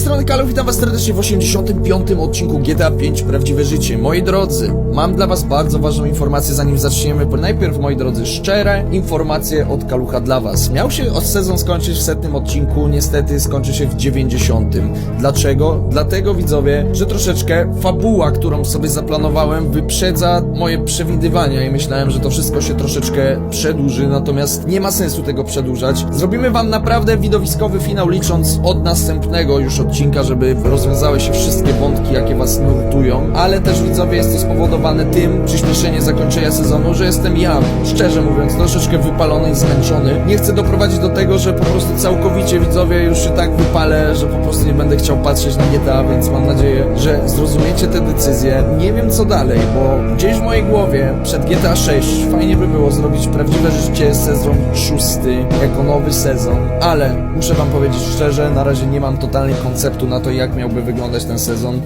tej strony Kalo, witam was serdecznie w 85. odcinku GTA 5 Prawdziwe Życie. Moi drodzy, mam dla was bardzo ważną informację zanim zaczniemy. Najpierw, moi drodzy, szczere informacje od Kalucha dla was. Miał się od sezon skończyć w setnym odcinku, niestety skończy się w 90. Dlaczego? Dlatego, widzowie, że troszeczkę fabuła, którą sobie zaplanowałem, wyprzedza moje przewidywania i myślałem, że to wszystko się troszeczkę przedłuży, natomiast nie ma sensu tego przedłużać. Zrobimy wam naprawdę widowiskowy finał, licząc od następnego już odcinka, żeby rozwiązały się wszystkie wątki, jakie was nurtują, ale też widzowie jest to spowodowane tym, przyspieszenie zakończenia sezonu, że jestem ja, szczerze mówiąc, troszeczkę wypalony i zmęczony. Nie chcę doprowadzić do tego, że po prostu całkowicie widzowie już się tak wypalę, że po prostu nie będę chciał patrzeć na GTA, więc mam nadzieję, że zrozumiecie te decyzje. Nie wiem co dalej, bo gdzieś w mojej głowie przed GTA 6 fajnie by było zrobić prawdziwe życie sezon szósty jako nowy sezon, ale muszę wam powiedzieć szczerze, na razie nie mam totalnie konceptu na to, jak miałby wyglądać ten sezon.